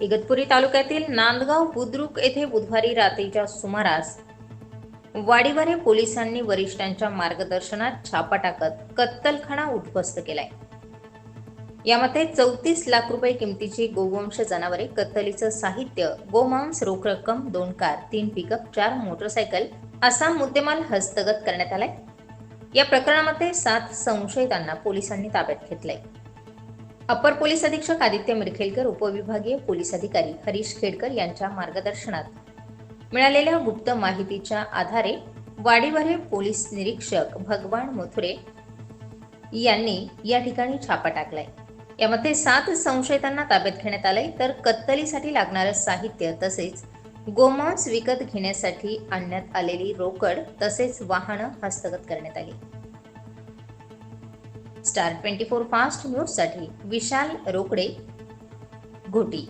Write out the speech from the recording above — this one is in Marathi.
इगतपुरी तालुक्यातील नांदगाव बुद्रुक येथे बुधवारी रात्रीच्या सुमारास वाडीवारे पोलिसांनी वरिष्ठांच्या मार्गदर्शनात छापा टाकत कत्तलखाना उद्ध्वस्त केलाय. यामध्ये चौतीस लाख रुपये किमतीची गोवंश जनावरे कत्तलीचं साहित्य गोमांस रोख रक्कम दोन कार तीन पिकअप चार मोटरसायकल असा मुद्देमाल हस्तगत करण्यात आलाय. या प्रकरणामध्ये सात संशयितांना पोलिसांनी ताब्यात घेतलंय. अपर पोलीस अधीक्षक आदित्य मिरखेलकर उपविभागीय पोलीस अधिकारी हरीश खेडकर यांच्या मार्गदर्शनात. मिळालेल्या गुप्त माहितीच्या आधारे वाडीवरे पोलीस निरीक्षक भगवान मथुरे यांनी या ठिकाणी छापा टाकलाय. यामध्ये सात संशयितांना ताब्यात घेण्यात आलंय तर कत्तलीसाठी लागणारं साहित्य तसेच गोमांस विकत घेण्यासाठी आणण्यात आलेली रोकड तसेच वाहनं हस्तगत करण्यात आली. स्टार ट्वेंटी फोर फास्ट न्यूजसाठी विशाल रोकडे घोटी.